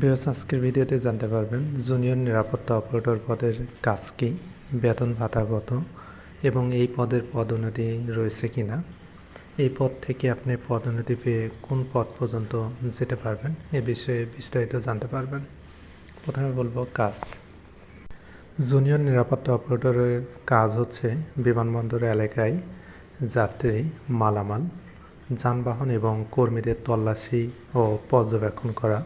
বিরস আজকের ভিডিওতে জানতে পারবেন জুনিয়র নিরাপত্তা অপারেটর পদের কাজ কী, বেতন ভাতা কত এবং এই পদের পদোন্নতি রয়েছে কি না। এই পদ থেকে আপনি পদোন্নতি পেয়ে কোন পদ পর্যন্ত যেতে পারবেন, এ বিষয়ে বিস্তারিত জানতে পারবেন। প্রথমে বলব কাজ। জুনিয়র নিরাপত্তা অপারেটরের কাজ হচ্ছে বিমানবন্দর এলাকায় যাত্রী, মালামাল, যানবাহন এবং কর্মীদের তল্লাশি ও পর্যবেক্ষণ করা।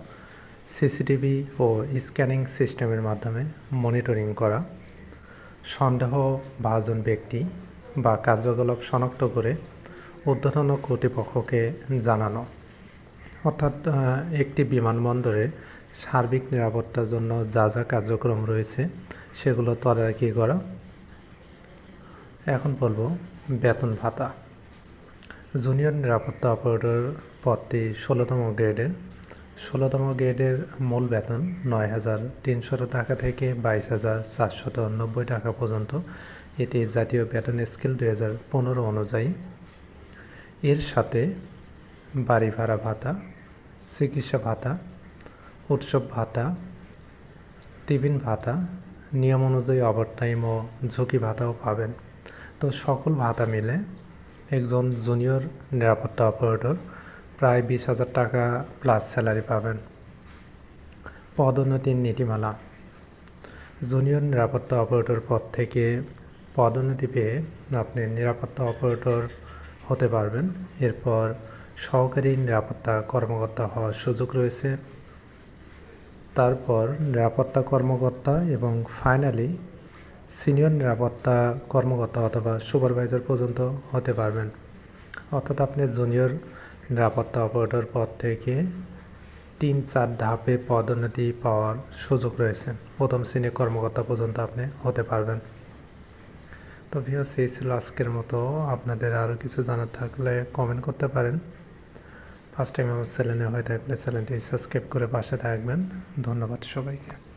সিসিটিভি ও স্ক্যানিং সিস্টেমের মাধ্যমে মনিটরিং করা, সন্দেহ সন্দেহভাজন ব্যক্তি বা কার্যকলাপ শনাক্ত করে ঊর্ধ্বতন কর্তৃপক্ষকে জানানো, অর্থাৎ একটি বিমানবন্দরে সার্বিক নিরাপত্তার জন্য যা যা কার্যক্রম রয়েছে সেগুলো তদারকি করা। এখন বলব বেতন ভাতা। জুনিয়র নিরাপত্তা অপারেটর পদটি ষোলোতম গ্রেডের। ষোলোতম গ্রেডের মূল বেতন নয় হাজার তিনশত টাকা থেকে বাইশ হাজার চারশত নব্বই টাকা পর্যন্ত। এটি জাতীয় বেতন স্কেল দুই হাজার পনেরো অনুযায়ী। এর সাথে বাড়ি ভাড়া ভাতা, চিকিৎসা ভাতা, উৎসব ভাতা, টিফিন ভাতা, নিয়ম অনুযায়ী ওভারটাইম ও ঝুঁকি ভাতাও পাবেন। তো সকল ভাতা মিলে একজন জুনিয়র নিরাপত্তা অপারেটর প্রায় বিশ হাজার টাকা প্লাস স্যালারি পাবেন। পদোন্নতির নীতিমালা। জুনিয়র নিরাপত্তা অপারেটর পদ থেকে পদোন্নতি পেয়ে আপনি নিরাপত্তা অপারেটর হতে পারবেন। এরপর সহকারী নিরাপত্তা কর্মকর্তা হওয়ার সুযোগ রয়েছে। তারপর নিরাপত্তা কর্মকর্তা এবং ফাইনালি সিনিয়র নিরাপত্তা কর্মকর্তা অথবা সুপারভাইজার পর্যন্ত হতে পারবেন। অর্থাৎ আপনি জুনিয়র নিরাপত্তা অপারেটর পদ থেকে তিন চার ধাপে পদোন্নতি পাওয়ার সুযোগ রয়েছে। প্রথম শ্রেণির কর্মকর্তা পর্যন্ত আপনি হতে পারবেন। তো ভিউস এই ছিল আজকের মতো। আপনাদের আরও কিছু জানার থাকলে কমেন্ট করতে পারেন। ফার্স্ট টাইম আমার চ্যানেলে হয়ে থাকলে চ্যানেলটি সাবস্ক্রাইব করে পাশে থাকবেন। ধন্যবাদ সবাইকে।